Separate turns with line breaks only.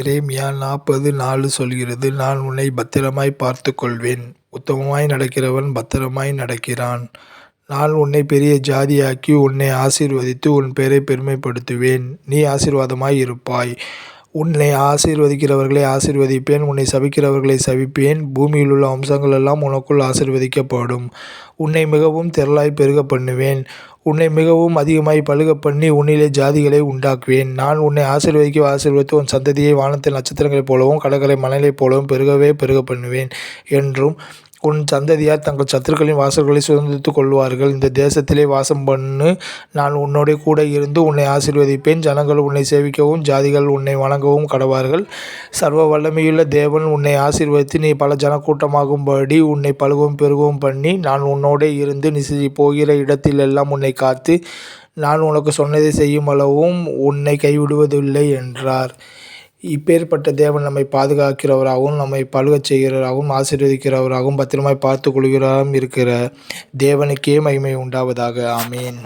எரேமியா நாற்பது நாலு சொல்கிறது நான் உன்னை பத்திரமாய் பார்த்து கொள்வேன் உத்தமமாய் நடக்கிறவன் பத்திரமாய் நடக்கிறான். நான் உன்னை பெரிய ஜாதியாக்கி உன்னை ஆசீர்வதித்து உன் பெயரை பெருமைப்படுத்துவேன். நீ ஆசீர்வாதமாய் இருப்பாய். உன்னை ஆசீர்வதிக்கிறவர்களை ஆசீர்வதிப்பேன் உன்னை சபிக்கிறவர்களை சபிப்பேன் பூமியில் உள்ள அம்சங்கள் எல்லாம் உனக்குள் ஆசீர்வதிக்கப்படும். உன்னை மிகவும் திரளாய் பெருக பண்ணுவேன். உன்னை மிகவும் அதிகமாய் பழுக பண்ணி உன்னிலே ஜாதிகளை உண்டாக்குவேன். நான் உன்னை ஆசீர்வதிக்க ஆசீர்வதித்து உன் சந்ததியை வானத்தில் நட்சத்திரங்களைப் போலவும் கடற்கரை மணலைப் போலவும் பெருகவே பெருக பண்ணுவேன் என்றும் உன் சந்ததியார் தங்கள் சத்துருக்களின் வாசல்களை சுதந்திரித்துக் கொள்வார்கள். இந்த தேசத்திலே வாசம் பண்ணு. நான் உன்னோட கூட இருந்து உன்னை ஆசீர்வதிப்பேன். ஜனங்கள் உன்னை சேவிக்கவும் ஜாதிகள் உன்னை வணங்கவும் கடவார்கள். சர்வ வல்லமையுள்ள தேவன் உன்னை ஆசீர்வதித்து நீ பல ஜனக்கூட்டமாகும்படி உன்னை பழுகவும் பெருகவும் பண்ணி நான் உன்னோடே இருந்து நீ போகிற இடத்திலெல்லாம் உன்னை காத்து நான் உனக்கு சொன்னதை செய்யும் அளவும் உன்னை கைவிடுவதில்லை என்றார். இப்பேற்பட்ட தேவன் நம்மை பாதுகாக்கிறவராகவும் நம்மை பழுகச் செய்கிறவராகவும் ஆசீர்வதிக்கிறவராகவும் பத்திரமாய் பார்த்து கொள்கிறவராகவும் இருக்கிற தேவனுக்கே மகிமை உண்டாவதாக. ஆமீன்.